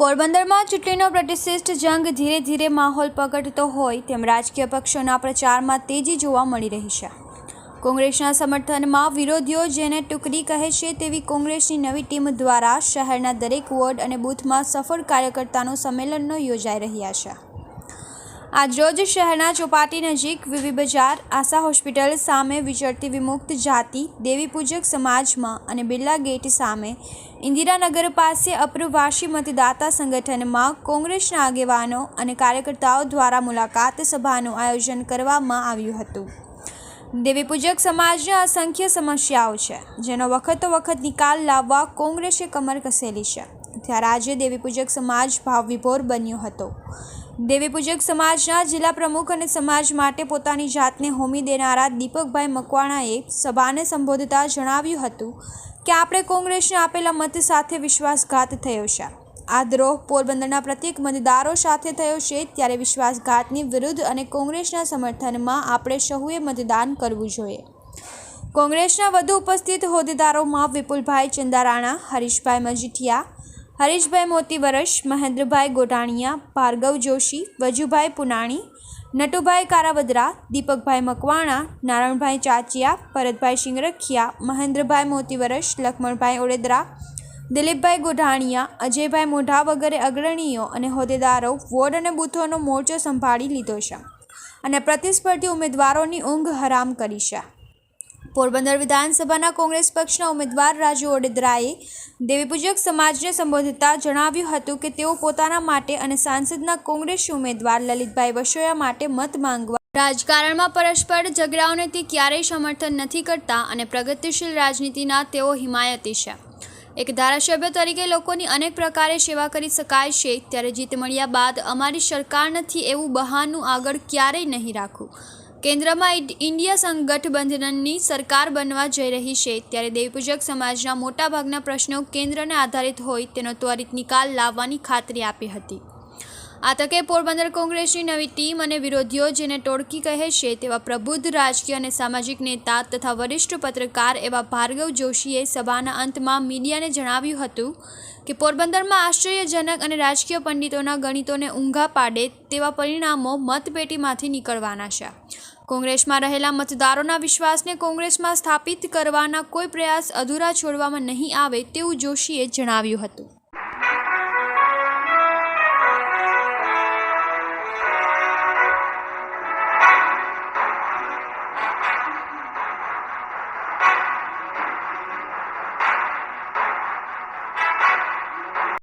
પોરબંદરમાં ચૂંટણીનો પ્રતિષ્ઠિત જંગ ધીરે ધીરે માહોલ પકડતો હોય તેમ રાજકીય પક્ષોના પ્રચારમાં તેજી જોવા મળી રહી છે. કોંગ્રેસના સમર્થનમાં વિરોધીઓ જેને ટુકડી કહે છે તેવી કોંગ્રેસની નવી ટીમ દ્વારા શહેરના દરેક વોર્ડ અને બૂથમાં સફળ કાર્યકર્તાનો સંમેલનો યોજાઈ રહ્યા છે. આજરોજ શહેરના ચોપાટી નજીક વીવી બજાર, આશા હોસ્પિટલ સામે વિચરતી વિમુક્ત જાતિ, દેવી પૂજક સમાજમાં અને બિરલા ગેટ સામે ઇન્દિરાનગર પાસે અપ્રવાસી મતદાતા સંગઠનમાં કોંગ્રેસના આગેવાનો અને કાર્યકર્તાઓ દ્વારા મુલાકાત સભાનું આયોજન કરવામાં આવ્યું હતું. દેવીપૂજક સમાજને અસંખ્ય સમસ્યાઓ છે, જેનો વખતો વખત નિકાલ લાવવા કોંગ્રેસે કમર કસેલી છે. ત્યારે આજે દેવીપૂજક સમાજ સમાજ ભાવવિભોર બન્યો હતો. દેવી પૂજક સમાજના જિલ્લા પ્રમુખ અને સમાજ માટે પોતાની જાતને હોમી દેનારા દીપકભાઈ મકવાણાએ સભાને સંબોધતા જણાવ્યું હતું કે, આપણે કોંગ્રેસને આપેલા મત સાથે વિશ્વાસઘાત થયો છે. આ દ્રોહ પોરબંદરના પ્રત્યેક મતદારો સાથે થયો છે ત્યારે વિશ્વાસઘાતની વિરુદ્ધ અને કોંગ્રેસના સમર્થનમાં આપણે સહુએ મતદાન કરવું જોઈએ. કોંગ્રેસના વધુ ઉપસ્થિત હોદ્દેદારોમાં વિપુલભાઈ ચંદારાણા, હરીશભાઈ મજીઠિયા હરીશભાઈ મોતીવરસ મહેન્દ્રભાઈ ગોટાણીયા ભાર્ગવ જોશી, વજુભાઈ પુનાણી, નટુભાઈ કારાવદરા, દીપકભાઈ મકવાણા, નારણભાઈ ચાચિયા, ભરતભાઈ શિંગરખિયા, મહેન્દ્રભાઈ મોતીવરસ લખમણભાઈ ઓડેદરા, દિલીપભાઈ ગોઢાણીયા, અજયભાઈ મોઢા વગેરે અગ્રણીઓ અને હોદ્દેદારો વોર્ડ અને બૂથોનો મોરચો સંભાળી લીધો છે અને પ્રતિસ્પર્ધી ઉમેદવારોની ઊંઘ હરામ કરી છે. પોરબંદર વિધાનસભાના કોંગ્રેસ પક્ષના ઉમેદવાર રાજુ ઓડેદરાએ દેવીપૂજક સમાજને સંબોધતા જણાવ્યું હતું કે તેઓ પોતાના માટે અને સાંસદના કોંગ્રેસ ઉમેદવાર લલિતભાઈ વસોયા માટે મત માંગવા રાજકારણમાં પરસ્પર ઝઘડાઓને તે ક્યારેય સમર્થન નથી કરતા અને પ્રગતિશીલ રાજનીતિના તેઓ હિમાયતી છે. એક ધારાસભ્ય તરીકે લોકોની અનેક પ્રકારે સેવા કરી શકાય છે. ત્યારે જીત મળ્યા બાદ અમારી સરકાર નથી એવું બહાનું આગળ ક્યારેય નહીં રાખવું. કેન્દ્રમાં ઇન્ડિયા સંગઠબંધનની સરકાર બનવા જઈ રહી છે. ત્યારે દેવપૂજક સમાજના મોટાભાગના પ્રશ્નો કેન્દ્રને આધારિત હોય તેનો ત્વરિત નિકાલ લાવવાની ખાતરી આપી હતી. આ તકે પોરબંદર કોંગ્રેસની નવી ટીમ અને વિરોધીઓ જેને ટોળકી કહે છે તેવા પ્રબુદ્ધ રાજકીય અને સામાજિક નેતા તથા વરિષ્ઠ પત્રકાર એવા ભાર્ગવ જોશીએ સભાના અંતમાં મીડિયાને જણાવ્યું હતું કે પોરબંદરમાં આશ્ચર્યજનક અને રાજકીય પંડિતોના ગણિતોને ઊંઘા પાડે તેવા પરિણામો મતપેટીમાંથી નીકળવાના છે. કોંગ્રેસમાં રહેલા મતદારોના વિશ્વાસને કોંગ્રેસમાં સ્થાપિત કરવાના કોઈ પ્રયાસ અધૂરા છોડવામાં નહીં આવે તેવું જોશીએ જણાવ્યું હતું.